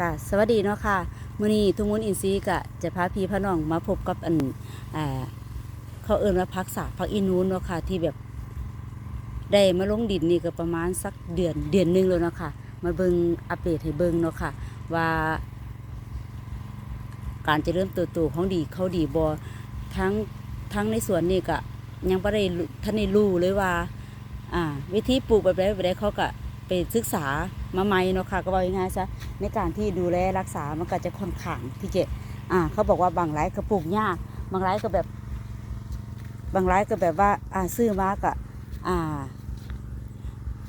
กะสวัสดีเนาะค่ะมื้อนี้ทุกมูลอินซีกะจะพาพี่พาน้องมาพบกับอันอ่าเขาเอิ้นว่าพักษาพักอีนูนเนาะค่ะที่แบบได้มาลงดินนี่ก็ประมาณสักเดือนเดือนหนึงแล้วเนาะค่ะมาเบิ่งอัปเดตให้เบิ่งเนาะค่ะ ว่า การจะเริ่มติบโตของดีเขาดีบ่ทั้งทั้งในสวนนี่ก็ยังบ่ได้ท่านได้รู้เลยว่า อ่า วิธีปลูกแบบใดแบบใดเขาก็ ไปศึกษามาใหม่เนาะค่ะก็ว่าง่ายๆซะในการที่ดูแลรักษามันก็จะค่อนข้างที่จะอ่าเขาบอกว่าบางไร่ก็ปลูกยากบางไร่ก็แบบ บางไร่ก็แบบว่าอ่าซื้อมาก็อ่า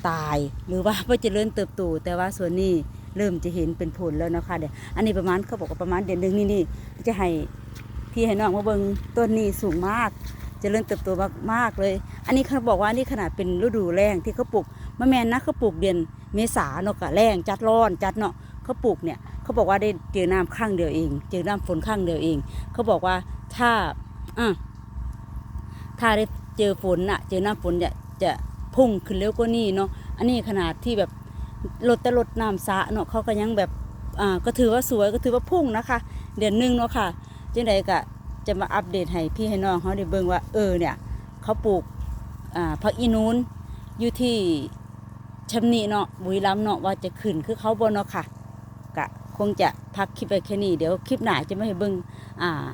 ตายหรือว่าไม่เจริญเติบโตแต่ว่าส่วนนี้เริ่มจะเห็นเป็นผลแล้วนะคะเดี๋ยวอันนี้ประมาณเขาบอกว่าประมาณเดือนหนึ่งนี่นี่จะให้พี่ให้น้องมาเบิ่งต้นนี้สูงมากจเจริญเติบโตมากมากๆเลย อันนี้เขาบอกว่านี่ขนาดเป็นฤดูแล้งที่เขาปลูก มะแมนนะเขาปลูกเดือนเมษาเนาะกะแลงจัดร้อนจัดเนาะเขาปลูกเนี่ยเขาบอกว่าได้เจอน้ำข้างเดียวเอง เจอน้ำฝนข้างเดียวเอง เขาบอกว่าถ้าอะถ้าได้เจอฝนน่ะเจอน้ำฝนจะจะพุ่งขึ้นเร็วกว่านี้เนาะอันนี้ขนาดที่แบบลดแต่ลดน้ำสะเนาะเขาก็ยังแบบอ่าก็ถือว่าสวยก็ถือว่าพุ่งนะคะ เดือนหนึ่งเนาะค่ะจังใดก็จะมาอัปเดตให้พี่ให้น้องเขาได้เบิ่งว่าเออเนี่ยเขาปลูกอ่าผักอีนูนอยู่ที่ ชำนีเนาะบุรีรัมเนาะว่าจะขึ้นคือเขาบนเนาะค่ะกะคงจะพักคลิปไปแค่นี้เดี๋ยวคลิปหน้าจะไม่ให้เบิ่งอ่า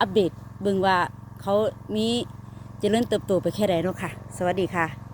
อัปเดตเบิ่งว่าเขามีจเจริญเติบโตไปแค่ไหนเนาะค่ะ สวัสดีค่ะ